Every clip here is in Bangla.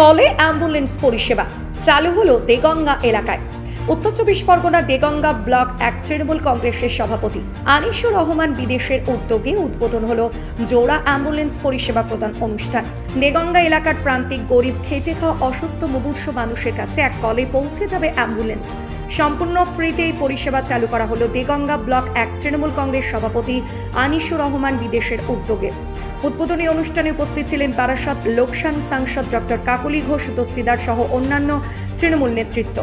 কলে অ্যাম্বুলেন্স পরিষেবা। চালু হলো দেগঙ্গা এলাকায়। উত্তর চব্বিশ পরগনা দেগঙ্গা ব্লক এক তৃণমূল কংগ্রেসের সভাপতি আনিসুর রহমান বিদেশের উদ্যোগে উদ্বোধন হলো জোড়া অ্যাম্বুলেন্স পরিষেবা প্রদান অনুষ্ঠান। দেগঙ্গা এলাকার প্রান্তিক গরিব, খেটে খাওয়া, অসুস্থ, মুমূর্ষ মানুষের কাছে এক কলে পৌঁছে যাবে অ্যাম্বুলেন্স। সম্পূর্ণ ফ্রিতে এই পরিষেবা চালু করা হলো দেগঙ্গা ব্লক এক তৃণমূল কংগ্রেস সভাপতি আনিসুর রহমান বিদেশের উদ্যোগে। উদ্বোধনী অনুষ্ঠানে উপস্থিত ছিলেন বারাসত লোকসান সাংসদ ডক্টর কাকুলি ঘোষ, দস্তিদার সহ অন্যান্য তৃণমূল নেতৃত্ব।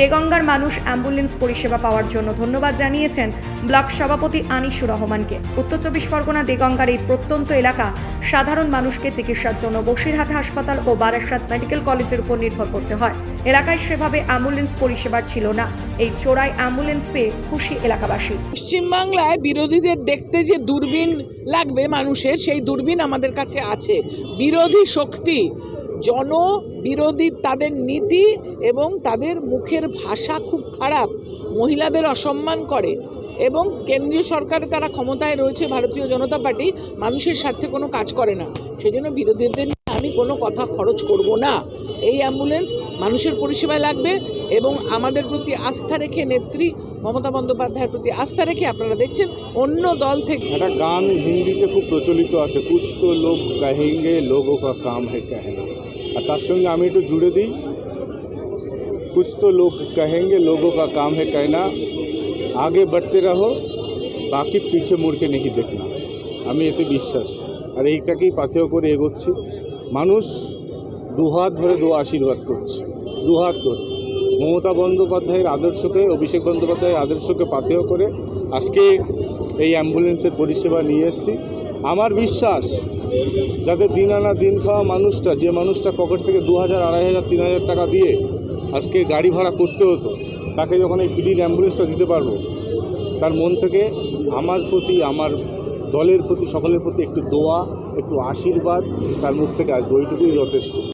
দেগঙ্গার মানুষ অ্যাম্বুলেন্স পরিষেবা পাওয়ার জন্য ধন্যবাদ জানিয়েছেন ব্লক সভাপতি আনিসুর রহমানকে। উত্তর চব্বিশ পরগনা দেগঙ্গার এই প্রত্যন্ত এলাকা সাধারণ মানুষকে চিকিৎসার জন্য বসিরহাট হাসপাতাল ও বারাসাত মেডিকেল কলেজের উপর নির্ভর করতে হয়। এলাকায় সেভাবে অ্যাম্বুলেন্স পরিষেবা ছিল না। এই চোরাই অ্যাম্বুলেন্স পেয়ে খুশি এলাকাবাসী। পশ্চিমবাংলায় বিরোধীদের দেখতে যে দূরবীন লাগবে মানুষের, সেই দূরবীন আমাদের কাছে আছে। বিরোধী শক্তি জন বিরোধী তাদের নীতি এবং তাদের মুখের ভাষা খুব খারাপ। মহিলাদের অসম্মান করে এবং কেন্দ্রীয় সরকারে তারা ক্ষমতায় রয়েছে, ভারতীয় জনতা পার্টি মানুষের স্বার্থে কোনো কাজ করে না। সেজন্য বিরোধীদের নিয়ে আমি কোনো কথা খরচ করব না। এই অ্যাম্বুলেন্স মানুষের পরিষেবায় লাগবে এবং আমাদের প্রতি আস্থা রেখে নেত্রী মমতা বন্দ্যোপাধ্যায়ের প্রতি আস্থা রেখে আপনারা দেখছেন অন্য দল থেকে একটা গান হিন্দিতে খুব প্রচলিত আছে কুচ তো লোক কাহেঙ্গে লোক কাম হে কাহেনা। আর তার সঙ্গে আমি একটু জুড়ে দিই। कुछ तो लोग कहेंगे लोगों का काम है कहना আগে बढ़ते रहो বাকি পিছে মুড়কে নেই দেখনা আমি এতে বিশ্বাস আর এইটাকেই পাথেয় করে এগোচ্ছি মানুষ দুহাত ধরে দু আশীর্বাদ করছে দুহাত ধরে মমতা বন্দ্যোপাধ্যায়ের আদর্শকে অভিষেক বন্দ্যোপাধ্যায়ের আদর্শকে পাথেয় করে আজকে এই অ্যাম্বুলেন্সের পরিষেবা নিয়ে এসেছি আমার বিশ্বাস যাতে দিন আনা দিন খাওয়া মানুষটা যে মানুষটা পকেট থেকে দু হাজার আড়াই হাজার তিন হাজার টাকা দিয়ে আজকে গাড়ি ভাড়া করতে হতো, তাকে যখন এই ফ্রির অ্যাম্বুলেন্সটা দিতে পারব, তার মন থেকে আমার প্রতি, আমার দলের প্রতি, সকলের প্রতি একটু দোয়া, একটু আশীর্বাদ, তার মুখ থেকে আসবে ওইটুকুই যথেষ্ট।